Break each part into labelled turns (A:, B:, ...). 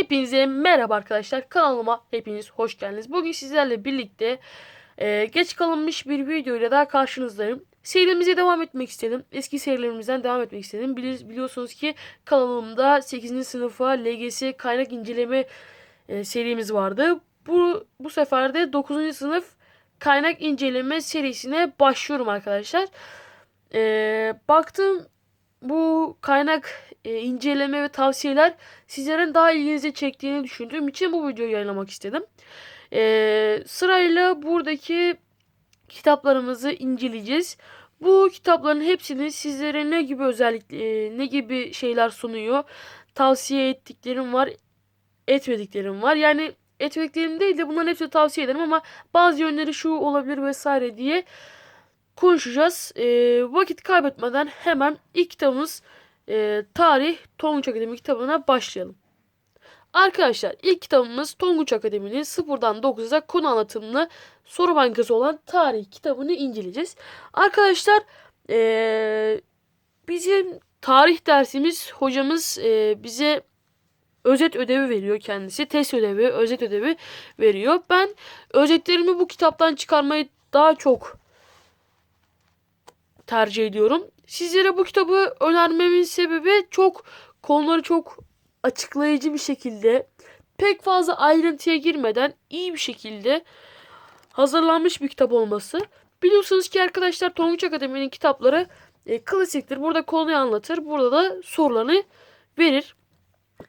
A: Hepinize merhaba arkadaşlar. Kanalıma hepiniz hoş geldiniz. Bugün sizlerle birlikte e, geç kalınmış bir video ile daha karşınızdayım. Serimize devam etmek istedim. Eski serilerimizden devam etmek istedim. Bili- biliyorsunuz ki kanalımda 8. sınıfa LGS kaynak inceleme e, serimiz vardı. Bu, bu sefer de 9. sınıf kaynak inceleme serisine başlıyorum arkadaşlar. E, baktım bu kaynak e, inceleme ve tavsiyeler sizlerin daha ilginizi çektiğini düşündüğüm için bu videoyu yayınlamak istedim. E, sırayla buradaki kitaplarımızı inceleyeceğiz. Bu kitapların hepsini sizlere ne gibi özellik e, ne gibi şeyler sunuyor, tavsiye ettiklerim var, etmediklerim var. Yani etmediklerim değil de bunların hepsini tavsiye ederim ama bazı yönleri şu olabilir vesaire diye konuşacağız. E, vakit kaybetmeden hemen ilk kitabımız e, Tarih Tonguç Akademi kitabına başlayalım. Arkadaşlar ilk kitabımız Tonguç Akademi'nin sıfırdan 9'a konu anlatımlı soru bankası olan tarih kitabını inceleyeceğiz. Arkadaşlar e, bizim tarih dersimiz hocamız e, bize özet ödevi veriyor kendisi. Test ödevi, özet ödevi veriyor. Ben özetlerimi bu kitaptan çıkarmayı daha çok tercih ediyorum. Sizlere bu kitabı önermemin sebebi çok konuları çok açıklayıcı bir şekilde pek fazla ayrıntıya girmeden iyi bir şekilde hazırlanmış bir kitap olması. Biliyorsunuz ki arkadaşlar Tonguç Akademi'nin kitapları e, klasiktir. Burada konuyu anlatır. Burada da sorularını verir.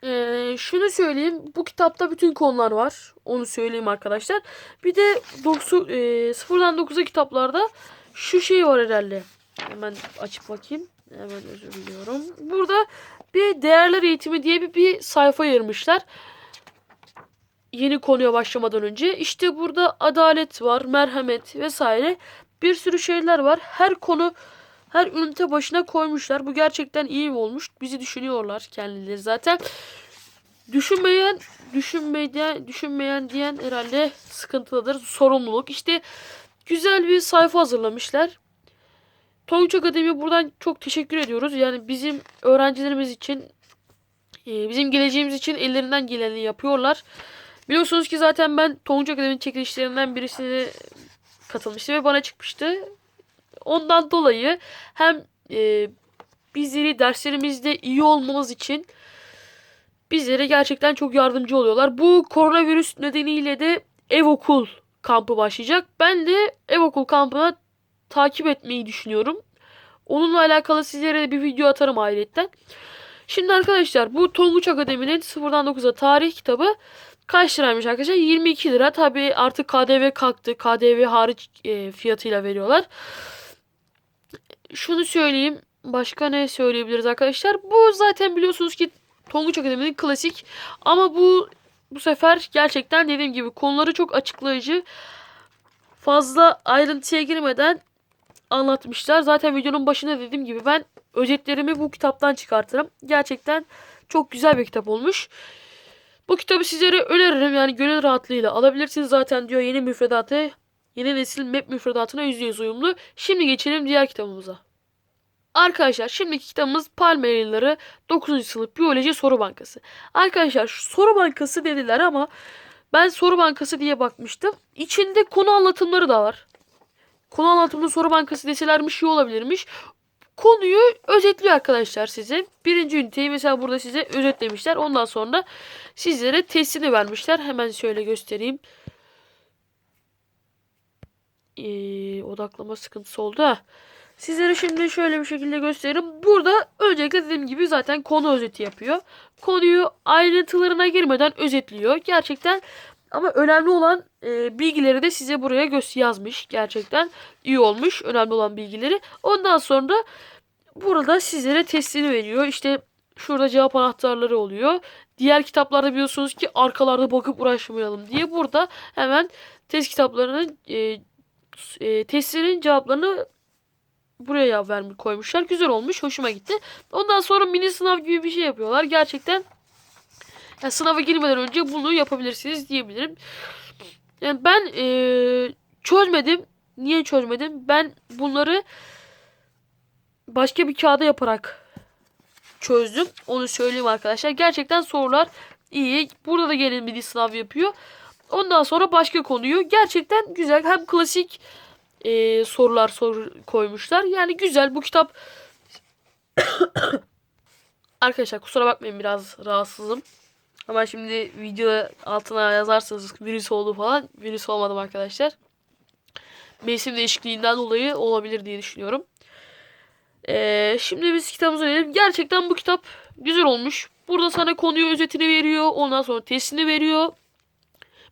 A: E, şunu söyleyeyim. Bu kitapta bütün konular var. Onu söyleyeyim arkadaşlar. Bir de 9, e, 0'dan 9'a kitaplarda şu şey var herhalde. Hemen açıp bakayım. Hemen özür diliyorum. Burada bir değerler eğitimi diye bir, bir sayfa ayırmışlar. Yeni konuya başlamadan önce. İşte burada adalet var, merhamet vesaire. Bir sürü şeyler var. Her konu her ünite başına koymuşlar. Bu gerçekten iyi olmuş? Bizi düşünüyorlar kendileri zaten. Düşünmeyen, düşünmeyen, düşünmeyen diyen herhalde sıkıntılıdır. Sorumluluk. İşte güzel bir sayfa hazırlamışlar. Tonguç Akademi buradan çok teşekkür ediyoruz. Yani bizim öğrencilerimiz için, e, bizim geleceğimiz için ellerinden geleni yapıyorlar. Biliyorsunuz ki zaten ben Tonguç Akademi'nin çekilişlerinden birisine katılmıştım ve bana çıkmıştı. Ondan dolayı hem e, bizleri derslerimizde iyi olmamız için bizlere gerçekten çok yardımcı oluyorlar. Bu koronavirüs nedeniyle de ev okul kampı başlayacak. Ben de ev okul kampına takip etmeyi düşünüyorum. Onunla alakalı sizlere de bir video atarım ayrıca. Şimdi arkadaşlar bu Tonguç Akademi'nin 0'dan 9'a tarih kitabı kaç liraymış arkadaşlar? 22 lira. Tabi artık KDV kalktı. KDV hariç e, fiyatıyla veriyorlar. Şunu söyleyeyim. Başka ne söyleyebiliriz arkadaşlar? Bu zaten biliyorsunuz ki Tonguç Akademi'nin klasik. Ama bu bu sefer gerçekten dediğim gibi konuları çok açıklayıcı. Fazla ayrıntıya girmeden anlatmışlar. Zaten videonun başında dediğim gibi ben özetlerimi bu kitaptan çıkartırım. Gerçekten çok güzel bir kitap olmuş. Bu kitabı sizlere öneririm. Yani gönül rahatlığıyla alabilirsiniz. Zaten diyor yeni müfredatı, yeni nesil map müfredatına %100 uyumlu. Şimdi geçelim diğer kitabımıza. Arkadaşlar şimdiki kitabımız Palme Yayınları 9. sınıf biyoloji soru bankası. Arkadaşlar soru bankası dediler ama ben soru bankası diye bakmıştım. İçinde konu anlatımları da var. Konu anlatımlı soru bankası deselermiş iyi olabilirmiş. Konuyu özetliyor arkadaşlar size. Birinci üniteyi mesela burada size özetlemişler. Ondan sonra sizlere testini vermişler. Hemen şöyle göstereyim. Ee, odaklama sıkıntısı oldu ha. Sizlere şimdi şöyle bir şekilde göstereyim. Burada öncelikle dediğim gibi zaten konu özeti yapıyor. Konuyu ayrıntılarına girmeden özetliyor. Gerçekten ama önemli olan e, bilgileri de size buraya göz yazmış. Gerçekten iyi olmuş. Önemli olan bilgileri. Ondan sonra burada sizlere testini veriyor. İşte şurada cevap anahtarları oluyor. Diğer kitaplarda biliyorsunuz ki arkalarda bakıp uğraşmayalım diye burada hemen test kitaplarının e, e, testinin cevaplarını buraya vermiş koymuşlar. Güzel olmuş. Hoşuma gitti. Ondan sonra mini sınav gibi bir şey yapıyorlar. Gerçekten yani sınava girmeden önce bunu yapabilirsiniz diyebilirim. Yani ben eee, çözmedim. Niye çözmedim? Ben bunları başka bir kağıda yaparak çözdüm. Onu söyleyeyim arkadaşlar. Gerçekten sorular iyi. Burada da gene mini sınav yapıyor. Ondan sonra başka konuyu gerçekten güzel. Hem klasik e, sorular sor koymuşlar. Yani güzel bu kitap. Arkadaşlar kusura bakmayın biraz rahatsızım. Ama şimdi video altına yazarsanız virüs oldu falan. Virüs olmadım arkadaşlar. Mevsim değişikliğinden dolayı olabilir diye düşünüyorum. Ee, şimdi biz kitabımıza gelelim. Gerçekten bu kitap güzel olmuş. Burada sana konuyu özetini veriyor. Ondan sonra testini veriyor.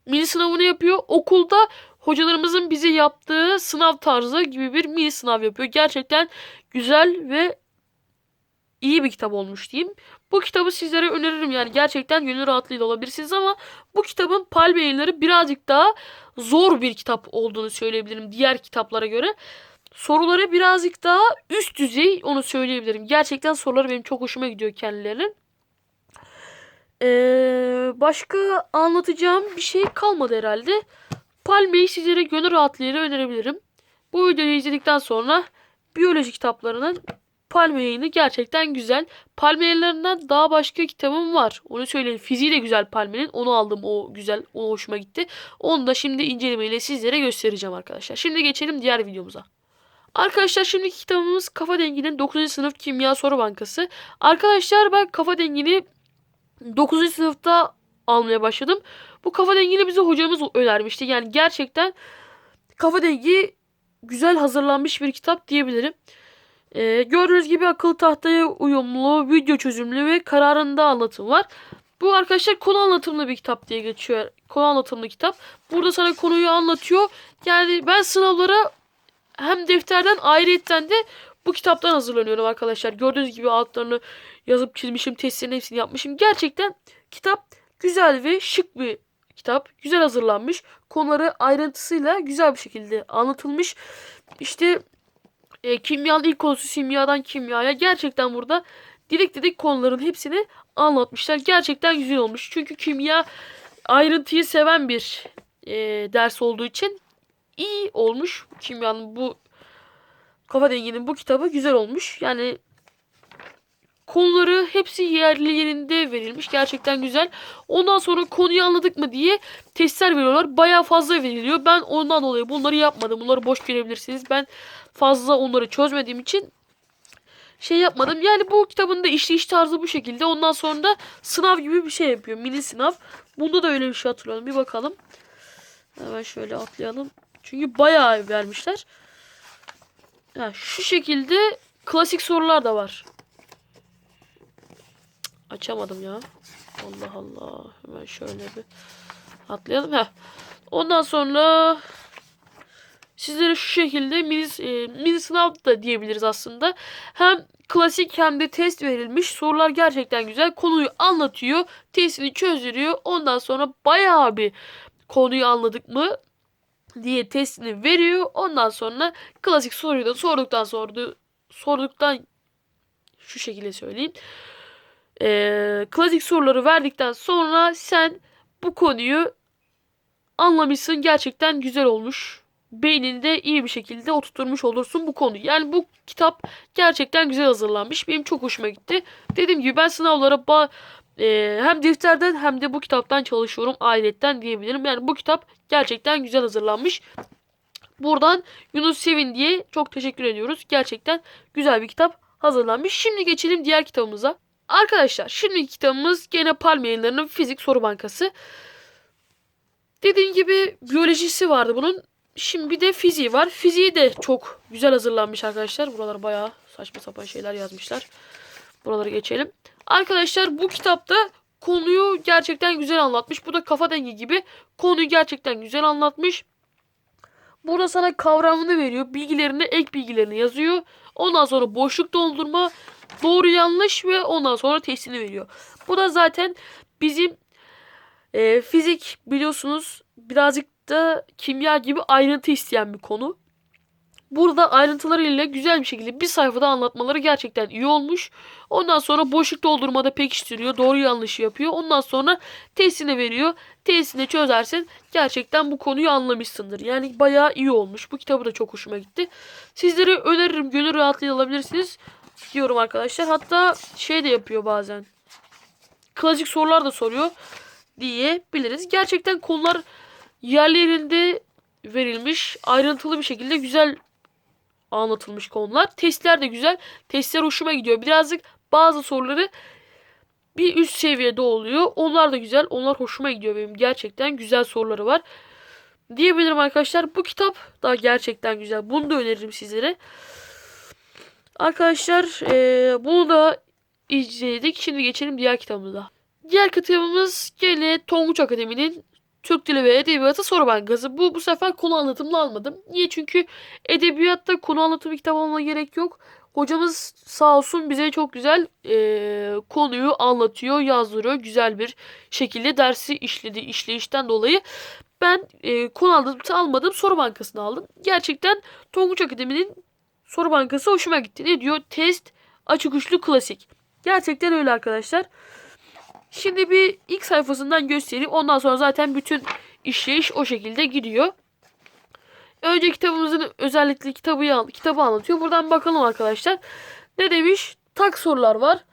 A: Mini sınavını yapıyor. Okulda hocalarımızın bize yaptığı sınav tarzı gibi bir mini sınav yapıyor. Gerçekten güzel ve iyi bir kitap olmuş diyeyim. Bu kitabı sizlere öneririm yani gerçekten gönül rahatlığıyla alabilirsiniz ama bu kitabın Palme yayınları birazcık daha zor bir kitap olduğunu söyleyebilirim diğer kitaplara göre. Soruları birazcık daha üst düzey onu söyleyebilirim. Gerçekten soruları benim çok hoşuma gidiyor kendilerinin. Ee, başka anlatacağım bir şey kalmadı herhalde. Palme'yi sizlere gönül rahatlığıyla önerebilirim. Bu videoyu izledikten sonra biyoloji kitaplarının Palme yayını gerçekten güzel. Palme yayınlarından daha başka kitabım var. Onu söyleyeyim. Fiziği de güzel Palme'nin. Onu aldım. O güzel. O hoşuma gitti. Onu da şimdi incelemeyle sizlere göstereceğim arkadaşlar. Şimdi geçelim diğer videomuza. Arkadaşlar şimdiki kitabımız Kafa Dengi'nin 9. sınıf kimya soru bankası. Arkadaşlar ben Kafa Dengi'ni 9. sınıfta almaya başladım. Bu Kafa Dengi'ni bize hocamız önermişti. Yani gerçekten Kafa Dengi güzel hazırlanmış bir kitap diyebilirim. Ee, gördüğünüz gibi akıllı tahtaya uyumlu, video çözümlü ve kararında anlatım var. Bu arkadaşlar konu anlatımlı bir kitap diye geçiyor. Konu anlatımlı kitap. Burada sana konuyu anlatıyor. Yani ben sınavlara hem defterden ayrıyetten de bu kitaptan hazırlanıyorum arkadaşlar. Gördüğünüz gibi altlarını yazıp çizmişim, testlerin hepsini yapmışım. Gerçekten kitap güzel ve şık bir kitap. Güzel hazırlanmış. Konuları ayrıntısıyla güzel bir şekilde anlatılmış. İşte e, kimyanın ilk konusu simyadan kimyaya. Gerçekten burada direkt dedik konuların hepsini anlatmışlar. Gerçekten güzel olmuş. Çünkü kimya ayrıntıyı seven bir e, ders olduğu için iyi olmuş. Kimyanın bu Kafa Dengi'nin bu kitabı güzel olmuş. Yani konuları hepsi yerli yerinde verilmiş. Gerçekten güzel. Ondan sonra konuyu anladık mı diye testler veriyorlar. Bayağı fazla veriliyor. Ben ondan dolayı bunları yapmadım. Bunları boş görebilirsiniz. Ben fazla onları çözmediğim için şey yapmadım. Yani bu kitabın da işleyiş tarzı bu şekilde. Ondan sonra da sınav gibi bir şey yapıyor. Mini sınav. Bunda da öyle bir şey hatırlıyorum. Bir bakalım. Hemen şöyle atlayalım. Çünkü bayağı vermişler. Ha, şu şekilde klasik sorular da var. Açamadım ya. Allah Allah. Hemen şöyle bir atlayalım. Heh. Ondan sonra sizlere şu şekilde mini, e, mini sınav da diyebiliriz aslında. Hem klasik hem de test verilmiş. Sorular gerçekten güzel. Konuyu anlatıyor. Testini çözdürüyor. Ondan sonra bayağı bir konuyu anladık mı diye testini veriyor. Ondan sonra klasik soruyu da sorduktan sordu sorduktan şu şekilde söyleyeyim. Ee, klasik soruları verdikten sonra sen bu konuyu anlamışsın. Gerçekten güzel olmuş. Beyninde iyi bir şekilde oturtmuş olursun bu konuyu. Yani bu kitap gerçekten güzel hazırlanmış. Benim çok hoşuma gitti. Dediğim gibi ben sınavlara ba- e, hem defterden hem de bu kitaptan çalışıyorum ailetten diyebilirim. Yani bu kitap gerçekten güzel hazırlanmış. Buradan Yunus Sevin diye çok teşekkür ediyoruz. Gerçekten güzel bir kitap hazırlanmış. Şimdi geçelim diğer kitabımıza. Arkadaşlar şimdiki kitabımız gene Palme Yayınları'nın fizik soru bankası. Dediğim gibi biyolojisi vardı bunun. Şimdi bir de fiziği var. Fiziği de çok güzel hazırlanmış arkadaşlar. Buralar bayağı saçma sapan şeyler yazmışlar. Buraları geçelim. Arkadaşlar bu kitapta konuyu gerçekten güzel anlatmış. Bu da kafa dengi gibi konuyu gerçekten güzel anlatmış. Burada sana kavramını veriyor. Bilgilerini, ek bilgilerini yazıyor. Ondan sonra boşluk doldurma, doğru yanlış ve ondan sonra testini veriyor. Bu da zaten bizim e, fizik biliyorsunuz birazcık da kimya gibi ayrıntı isteyen bir konu. Burada ayrıntılarıyla güzel bir şekilde bir sayfada anlatmaları gerçekten iyi olmuş. Ondan sonra boşluk doldurmada pekiştiriyor. Doğru yanlışı yapıyor. Ondan sonra testini veriyor. Testini çözersin. Gerçekten bu konuyu anlamışsındır. Yani bayağı iyi olmuş. Bu kitabı da çok hoşuma gitti. Sizlere öneririm. Gönül rahatlığıyla alabilirsiniz. Diyorum arkadaşlar. Hatta şey de yapıyor bazen. klasik sorular da soruyor diyebiliriz. Gerçekten konular yerli yerinde verilmiş. Ayrıntılı bir şekilde güzel anlatılmış konular. Testler de güzel. Testler hoşuma gidiyor. Birazcık bazı soruları bir üst seviyede oluyor. Onlar da güzel. Onlar hoşuma gidiyor benim. Gerçekten güzel soruları var. Diyebilirim arkadaşlar. Bu kitap da gerçekten güzel. Bunu da öneririm sizlere. Arkadaşlar eee, bunu da izledik. Şimdi geçelim diğer kitabımıza. Diğer kitabımız gene Tonguç Akademi'nin Türk Dili ve Edebiyatı Soru Bankası. Bu bu sefer konu anlatımlı almadım. Niye? Çünkü edebiyatta konu anlatımı kitap olma gerek yok. Hocamız sağ olsun bize çok güzel eee, konuyu anlatıyor, yazdırıyor. Güzel bir şekilde dersi işledi, işleyişten dolayı ben eee konu anlatımı almadım. Soru bankasını aldım. Gerçekten Tonguç Akademi'nin soru bankası hoşuma gitti. Ne diyor? Test, açık uçlu, klasik. Gerçekten öyle arkadaşlar. Şimdi bir ilk sayfasından göstereyim. Ondan sonra zaten bütün işleyiş o şekilde gidiyor. Önce kitabımızın özellikle kitabı, kitabı anlatıyor. Buradan bakalım arkadaşlar. Ne demiş? Tak sorular var.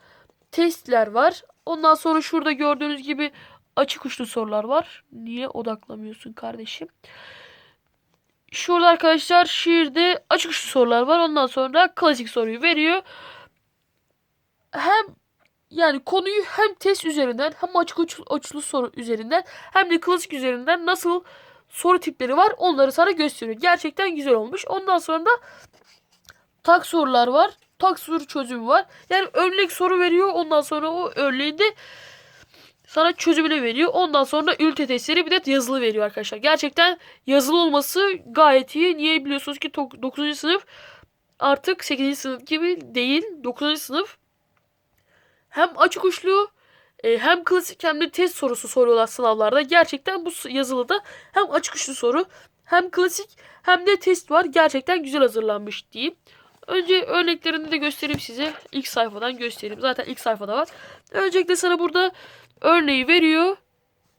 A: Testler var. Ondan sonra şurada gördüğünüz gibi açık uçlu sorular var. Niye odaklamıyorsun kardeşim? Şurada arkadaşlar şiirde açık uçlu sorular var. Ondan sonra klasik soruyu veriyor. Hem yani konuyu hem test üzerinden hem açık uçlu, soru üzerinden hem de klasik üzerinden nasıl soru tipleri var onları sana gösteriyor. Gerçekten güzel olmuş. Ondan sonra da tak sorular var. Tak soru çözümü var. Yani örnek soru veriyor. Ondan sonra o örneğin de sana çözümünü veriyor. Ondan sonra ünite testleri bir de yazılı veriyor arkadaşlar. Gerçekten yazılı olması gayet iyi. Niye biliyorsunuz ki 9. sınıf artık 8. sınıf gibi değil. 9. sınıf hem açık uçlu e, hem klasik hem de test sorusu soruyorlar sınavlarda. Gerçekten bu yazılıda hem açık uçlu soru hem klasik hem de test var. Gerçekten güzel hazırlanmış diyeyim. Önce örneklerini de göstereyim size. İlk sayfadan göstereyim. Zaten ilk sayfada var. Öncelikle sana burada örneği veriyor.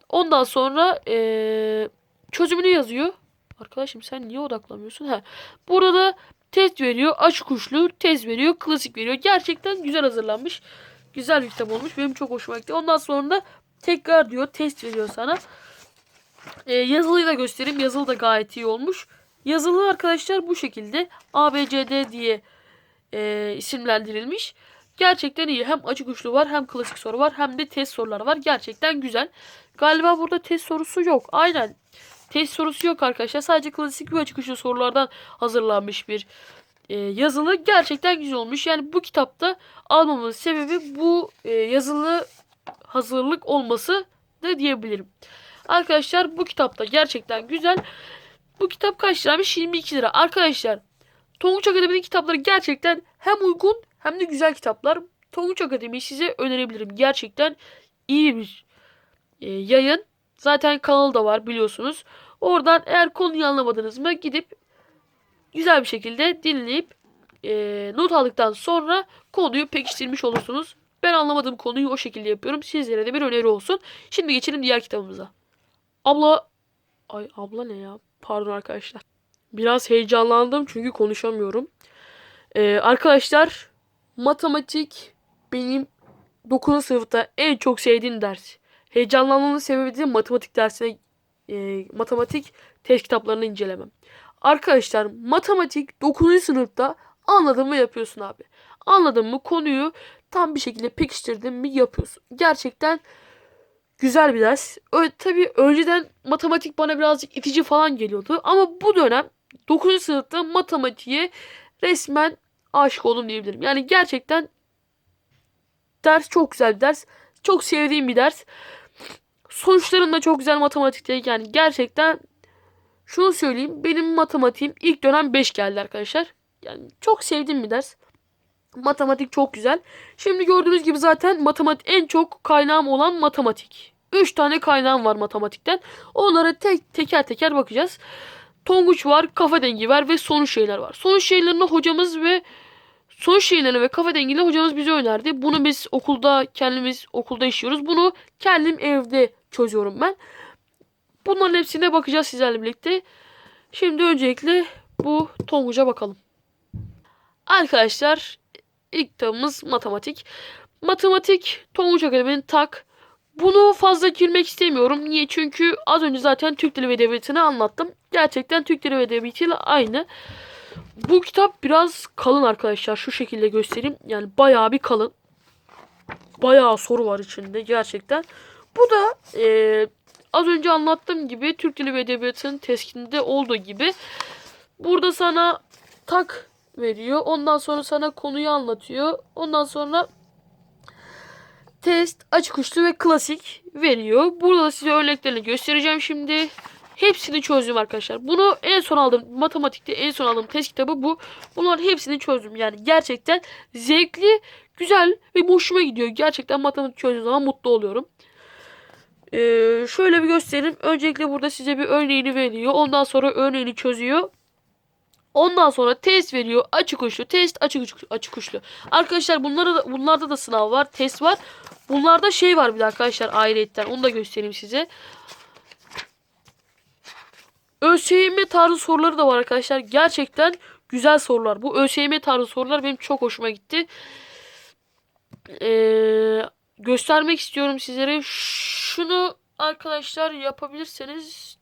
A: Ondan sonra eee, çözümünü yazıyor. Arkadaşım sen niye odaklamıyorsun? Ha. Burada da test veriyor. Açık uçlu test veriyor. Klasik veriyor. Gerçekten güzel hazırlanmış. Güzel bir kitap olmuş. Benim çok hoşuma gitti. Ondan sonra da tekrar diyor test veriyor sana. Ee, yazılıyı da göstereyim. Yazılı da gayet iyi olmuş. Yazılı arkadaşlar bu şekilde ABCD diye e, isimlendirilmiş. Gerçekten iyi. Hem açık uçlu var hem klasik soru var hem de test soruları var. Gerçekten güzel. Galiba burada test sorusu yok. Aynen. Test sorusu yok arkadaşlar. Sadece klasik ve açık uçlu sorulardan hazırlanmış bir e, yazılı. Gerçekten güzel olmuş. Yani bu kitapta almamın sebebi bu e, yazılı hazırlık olması da diyebilirim. Arkadaşlar bu kitapta gerçekten güzel. Bu kitap kaç liraymış? 22 lira. Arkadaşlar Tonguç Akademi'nin kitapları gerçekten hem uygun hem de güzel kitaplar. Tonguç Akademi'yi size önerebilirim. Gerçekten iyi bir e, yayın. Zaten kanalı da var biliyorsunuz. Oradan eğer konuyu anlamadınız mı gidip güzel bir şekilde dinleyip e, not aldıktan sonra konuyu pekiştirmiş olursunuz. Ben anlamadığım konuyu o şekilde yapıyorum. Sizlere de bir öneri olsun. Şimdi geçelim diğer kitabımıza. Abla... Ay abla ne ya? Pardon arkadaşlar. Biraz heyecanlandım çünkü konuşamıyorum. Ee, arkadaşlar matematik benim 9. sınıfta en çok sevdiğim ders. Heyecanlanmamın sebebi de matematik dersine e, matematik test kitaplarını incelemem. Arkadaşlar matematik 9. sınıfta anladın mı yapıyorsun abi. Anladın mı konuyu tam bir şekilde pekiştirdin mi yapıyorsun. Gerçekten güzel bir ders. Ö tabii önceden matematik bana birazcık itici falan geliyordu. Ama bu dönem 9. sınıfta matematiğe resmen aşık oldum diyebilirim. Yani gerçekten ders çok güzel bir ders. Çok sevdiğim bir ders. Sonuçların da çok güzel matematikte. Yani gerçekten şunu söyleyeyim. Benim matematiğim ilk dönem 5 geldi arkadaşlar. Yani çok sevdiğim bir ders. Matematik çok güzel. Şimdi gördüğünüz gibi zaten matematik en çok kaynağım olan matematik. 3 tane kaynağım var matematikten. Onlara tek teker teker bakacağız. Tonguç var, kafa dengi var ve sonuç şeyler var. Sonuç şeylerini hocamız ve sonuç şeylerini ve kafa dengiyle hocamız bize önerdi. Bunu biz okulda kendimiz okulda işliyoruz. Bunu kendim evde çözüyorum ben. Bunların hepsine bakacağız sizlerle birlikte. Şimdi öncelikle bu Tonguç'a bakalım. Arkadaşlar ilk kitabımız matematik. Matematik Tonguç Akademi'nin tak. Bunu fazla girmek istemiyorum. Niye? Çünkü az önce zaten Türk Dili ve Edebiyatı'nı anlattım. Gerçekten Türk Dili ve Edebiyatı ile aynı. Bu kitap biraz kalın arkadaşlar. Şu şekilde göstereyim. Yani bayağı bir kalın. Bayağı soru var içinde gerçekten. Bu da eee, az önce anlattığım gibi Türk Dili ve Edebiyatı'nın teskinde olduğu gibi burada sana tak veriyor. Ondan sonra sana konuyu anlatıyor. Ondan sonra test, açık uçlu ve klasik veriyor. Burada da size örneklerini göstereceğim şimdi. Hepsini çözdüm arkadaşlar. Bunu en son aldığım matematikte en son aldığım test kitabı bu. Bunların hepsini çözdüm. Yani gerçekten zevkli, güzel ve hoşuma gidiyor. Gerçekten matematik çözdüğüm zaman mutlu oluyorum. Ee, şöyle bir göstereyim. Öncelikle burada size bir örneğini veriyor. Ondan sonra örneğini çözüyor. Ondan sonra test veriyor. Açık uçlu, test açık uçlu, açık uçlu. Arkadaşlar bunlarda da, bunlarda da sınav var, test var. Bunlarda şey var bir de arkadaşlar ayrıyetten. Onu da göstereyim size. ÖSYM tarzı soruları da var arkadaşlar. Gerçekten güzel sorular. Bu ÖSYM tarzı sorular benim çok hoşuma gitti. Ee, göstermek istiyorum sizlere. Şunu arkadaşlar yapabilirseniz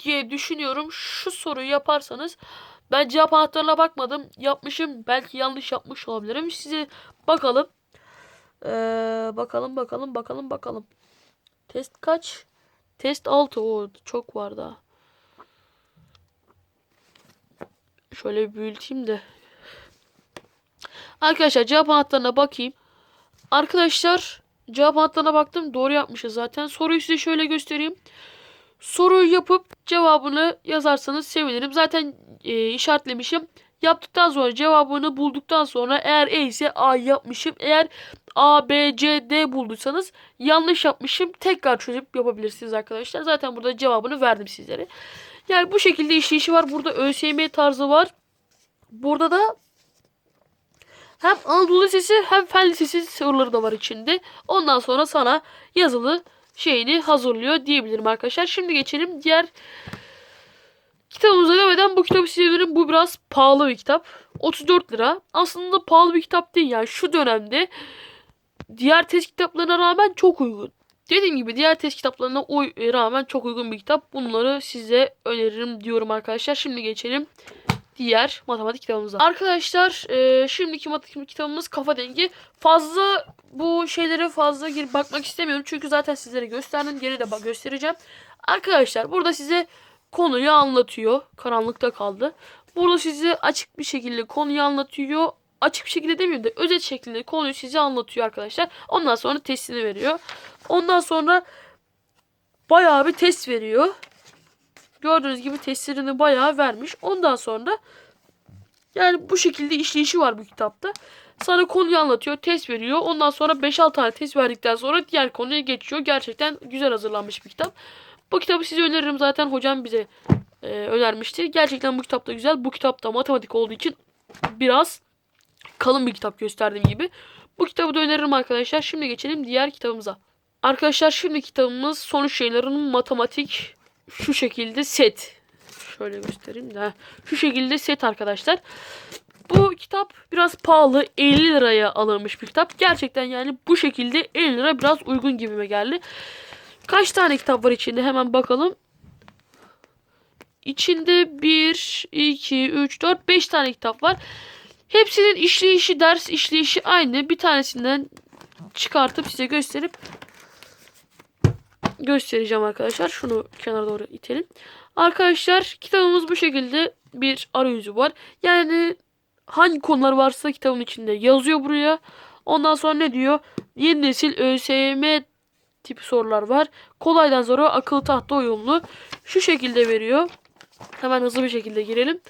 A: diye düşünüyorum. Şu soruyu yaparsanız ben cevap anahtarına bakmadım. Yapmışım. Belki yanlış yapmış olabilirim. Size bakalım. Ee, bakalım bakalım bakalım bakalım. Test kaç? Test 6. O çok var daha. Şöyle büyüteyim de. Arkadaşlar cevap anahtarına bakayım. Arkadaşlar cevap anahtarına baktım. Doğru yapmışız zaten. Soruyu size şöyle göstereyim. Soruyu yapıp cevabını yazarsanız sevinirim. Zaten e, işaretlemişim. Yaptıktan sonra cevabını bulduktan sonra eğer E ise A yapmışım. Eğer A, B, C, D bulduysanız yanlış yapmışım. Tekrar çözüp yapabilirsiniz arkadaşlar. Zaten burada cevabını verdim sizlere. Yani bu şekilde işleyişi var. Burada ÖSYM tarzı var. Burada da hem Anadolu Lisesi hem Fen Lisesi soruları da var içinde. Ondan sonra sana yazılı şeyini hazırlıyor diyebilirim arkadaşlar. Şimdi geçelim diğer kitabımıza demeden bu kitabı size veririm. Bu biraz pahalı bir kitap. 34 lira. Aslında pahalı bir kitap değil yani şu dönemde diğer test kitaplarına rağmen çok uygun. Dediğim gibi diğer test kitaplarına uy rağmen çok uygun bir kitap. Bunları size öneririm diyorum arkadaşlar. Şimdi geçelim diğer matematik kitabımıza. Arkadaşlar e, şimdiki matematik kitabımız kafa dengi. Fazla bu şeylere fazla girip bakmak istemiyorum. Çünkü zaten sizlere gösterdim. Geri de bak göstereceğim. Arkadaşlar burada size konuyu anlatıyor. Karanlıkta kaldı. Burada size açık bir şekilde konuyu anlatıyor. Açık bir şekilde demiyorum da özet şeklinde konuyu size anlatıyor arkadaşlar. Ondan sonra testini veriyor. Ondan sonra bayağı bir test veriyor. Gördüğünüz gibi testlerini bayağı vermiş. Ondan sonra yani bu şekilde işleyişi var bu kitapta. Sana konuyu anlatıyor, test veriyor. Ondan sonra 5-6 tane test verdikten sonra diğer konuya geçiyor. Gerçekten güzel hazırlanmış bir kitap. Bu kitabı size öneririm zaten hocam bize e, önermişti. Gerçekten bu kitap da güzel. Bu kitap da matematik olduğu için biraz kalın bir kitap gösterdiğim gibi. Bu kitabı da öneririm arkadaşlar. Şimdi geçelim diğer kitabımıza. Arkadaşlar şimdi kitabımız sonuç şeylerin matematik şu şekilde set. Şöyle göstereyim de. Şu şekilde set arkadaşlar. Bu kitap biraz pahalı. 50 liraya alınmış bir kitap. Gerçekten yani bu şekilde 50 lira biraz uygun gibime geldi. Kaç tane kitap var içinde hemen bakalım. İçinde 1, 2, 3, 4, 5 tane kitap var. Hepsinin işleyişi, ders işleyişi aynı. Bir tanesinden çıkartıp size gösterip göstereceğim arkadaşlar. Şunu kenara doğru itelim. Arkadaşlar kitabımız bu şekilde bir arayüzü var. Yani hangi konular varsa kitabın içinde yazıyor buraya. Ondan sonra ne diyor? Yeni nesil ÖSYM tipi sorular var. Kolaydan zora akıllı tahta uyumlu. Şu şekilde veriyor. Hemen hızlı bir şekilde girelim.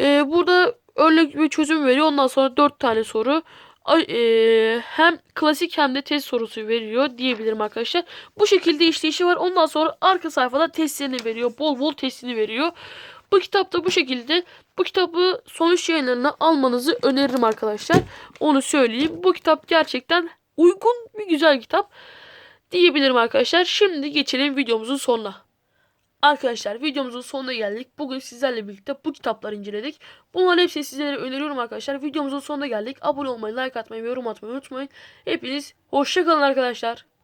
A: Ee, burada örnek bir çözüm veriyor. Ondan sonra 4 tane soru. Ee, hem klasik hem de test sorusu veriyor diyebilirim arkadaşlar. Bu şekilde işleyişi var. Ondan sonra arka sayfada testlerini veriyor. Bol bol testini veriyor. Bu kitapta bu şekilde. Bu kitabı sonuç yayınlarına almanızı öneririm arkadaşlar. Onu söyleyeyim. Bu kitap gerçekten uygun bir güzel kitap diyebilirim arkadaşlar. Şimdi geçelim videomuzun sonuna. Arkadaşlar videomuzun sonuna geldik. Bugün sizlerle birlikte bu kitapları inceledik. Bunların hepsini sizlere öneriyorum arkadaşlar. Videomuzun sonuna geldik. Abone olmayı, like atmayı yorum atmayı unutmayın. Hepiniz hoşçakalın arkadaşlar.